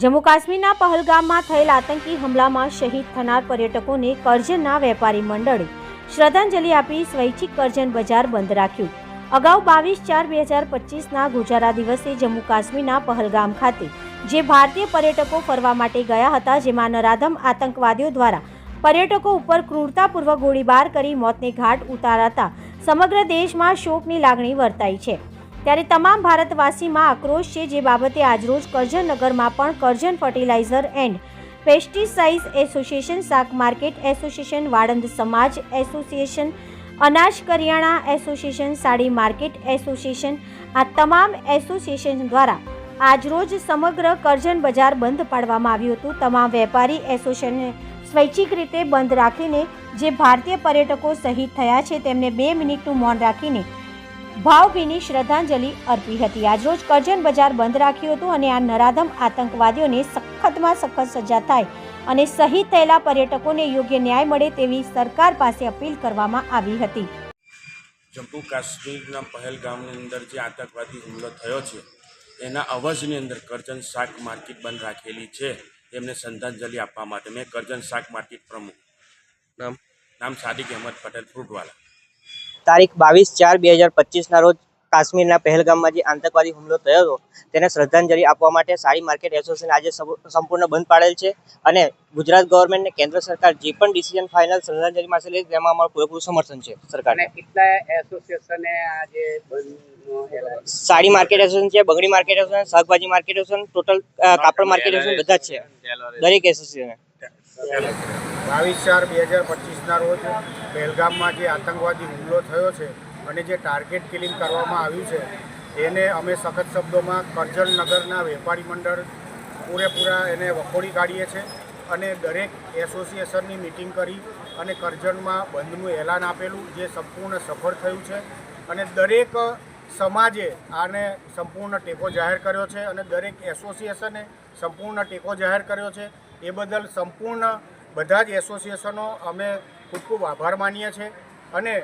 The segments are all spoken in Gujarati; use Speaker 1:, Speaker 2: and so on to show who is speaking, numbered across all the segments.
Speaker 1: જમ્મુ કાશ્મીરના પહલગામમાં થયેલ આતંકી હુમલામાં શહીદ થનાર પર્યટકોને કરજણના વેપારી મંડળે શ્રદ્ધાંજલિ આપી સ્વૈચ્છિક કરજણ બજાર બંધ રાખ્યું. અગાઉ બાવીસ ચાર બે હજાર પચીસના ગુજારા દિવસે જમ્મુ કાશ્મીરના પહલગામ ખાતે જે ભારતીય પર્યટકો ફરવા માટે ગયા હતા, જેમાં નરાધમ આતંકવાદીઓ દ્વારા પર્યટકો ઉપર ક્રૂરતાપૂર્વક ગોળીબાર કરી મોતને ઘાટ ઉતારાતા સમગ્ર દેશમાં શોકની લાગણી વર્તાઈ છે. ત્યારે તમામ ભારતવાસીમાં આક્રોશ છે, જે બાબતે આજરોજ કરજણનગરમાં પણ Karjan fertilizer and pesticide association, શાક માર્કેટ એસોસિએશન, વાળંદ સમાજ એસોસિએશન, અનાજ કરિયાણા એસોસિએશન, સાડી માર્કેટ એસોસિએશન આ તમામ એસોસિએશન દ્વારા આજરોજ સમગ્ર કરજણ બજાર બંધ પાડવામાં આવ્યું હતું. તમામ વેપારી એસોસિએશને સ્વૈચ્છિક રીતે બંધ રાખીને જે ભારતીય પર્યટકો શહીદ થયા છે, તેમને બે મિનિટનું મૌન રાખીને ભાવભીની શ્રદ્ધાંજલિ અર્પી હતી. આજરોજ કરજણ બજાર બંધ રાખ્યું હતું અને આ નરાધમ આતંકવાદીઓને સખતમાં સખત સજા થાય અને શહીદ થયેલા પર્યટકોને યોગ્ય ન્યાય મળે તેવી સરકાર પાસે અપીલ કરવામાં આવી હતી.
Speaker 2: જમ્મુ કાશ્મીરના પહેલગામની અંદર જે આતંકવાદી હુમલો થયો છે એના અવજની અંદર કરજણ શાક માર્કેટ બંધ રાખેલી છે. એમને શ્રદ્ધાંજલિ આપવા માટે મેં કરજણ શાક માર્કેટ પ્રમુખ.
Speaker 3: નામ?
Speaker 2: નામ સાદિક અહેમદ પટેલ ફ્રૂટવાલા.
Speaker 3: તારીખ બાવીસ ચાર બે હજાર પચીસના રોજ કાશ્મીરના પહેલગામમાં જે આતંકવાદી હુમલો થયો હતો તેને શ્રદ્ધાંજલિ આપવા માટે સાડી માર્કેટ એસોસિએશન આજે સંપૂર્ણ બંધ પાડેલ છે અને ગુજરાત ગવર્મેન્ટને કેન્દ્ર સરકાર જે પણ ડિસિઝન ફાઇનલ શ્રદ્ધાંજલિ માં લે તેમાં અમારું પૂરેપૂરું સમર્થન છે સરકારને.
Speaker 4: કેટલા એસોસિએશને આજે
Speaker 3: સાડી માર્કેટ એસોસિએશન છે બગડી માર્કેટ એસોસિએશન શાકભાજી માર્કેટ એસોસિએશન ટોટલ કાપડ માર્કેટ એસોસિએશન બધા જ છે. દરેક એસોસિએશન.
Speaker 5: બાવીસ ચાર બે હજાર પચીસના રોજ પહેલગામમાં જે આતંકવાદી હુમલો થયો છે અને જે ટાર્ગેટ કિલિંગ કરવામાં આવ્યું છે, એને અમે સખત શબ્દોમાં કરજણ નગરના વેપારી મંડળ પૂરેપૂરા એને વખોડી કાઢીએ છીએ અને દરેક એસોસિએશનની મિટિંગ કરી અને કરજણમાં બંધનું એલાન આપેલું જે સંપૂર્ણ સફળ થયું છે અને દરેક સમાજે આને સંપૂર્ણ ટેકો જાહેર કર્યો છે અને દરેક એસોસિએશને સંપૂર્ણ ટેકો જાહેર કર્યો છે એ બદલ સંપૂર્ણ બધા જ એસોસિએશનો અમે ખૂબ ખૂબ આભાર માનીએ છીએ અને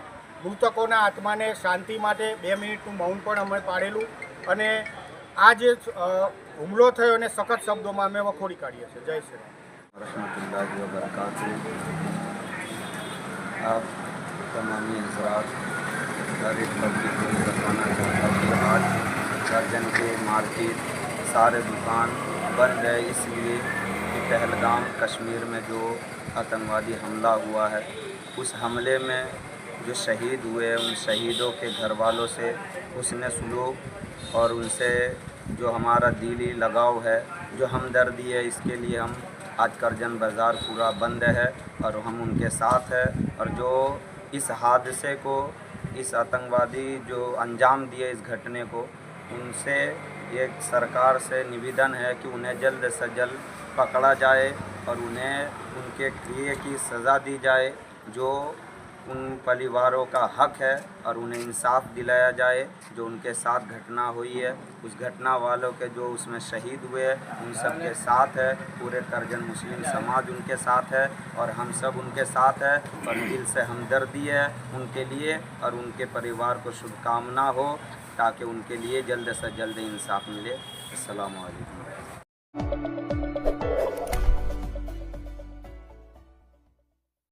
Speaker 5: મૃતકોના આત્માને શાંતિ માટે બે મિનિટનું મૌન પણ અમે પાડેલું અને આ જે અ, હુમલો થયો એને સખત શબ્દોમાં અમે વખોડી કાઢીએ છીએ જય શ્રી રામ
Speaker 6: रहमतुल्लाहि व बरकातहू आप तमामी हजरात गाड़ी पब्लिक को ये बताना चाहता हूँ कि आज दर्जन के मार्केट सारे दुकान बंद है इसलिए कि पहलगाम, कश्मीर में जो आतंकवादी हमला हुआ है, उस हमले में जो शहीद हुए उन शहीदों के घर वालों से उसने सुलूक और उनसे जो हमारा दिली लगाव है, जो हमदर्दी है, इसके लिए हम आज करजन बाज़ार पूरा बंद है और हम उनके साथ है और जो इस हादसे को, इस आतंकवादी जो अंजाम दिए इस घटने को, उनसे एक सरकार से निवेदन है कि उन्हें जल्द से जल्द पकड़ा जाए और उन्हें उनके किए की सज़ा दी जाए, जो उन परिवारों का हक है और उन्हें इंसाफ दिलाया जाए, जो उनके साथ घटना हुई है। उस घटना वालों के जो उसमें शहीद हुए हैं, उन सब के साथ है। पूरे करजन मुस्लिम समाज उनके साथ है और हम सब उनके साथ है। और दिल से हमदर्दी है उनके लिए और उनके परिवार को शुभकामना हो, ताकि उनके लिए जल्द से जल्द इंसाफ मिले। वालेकुम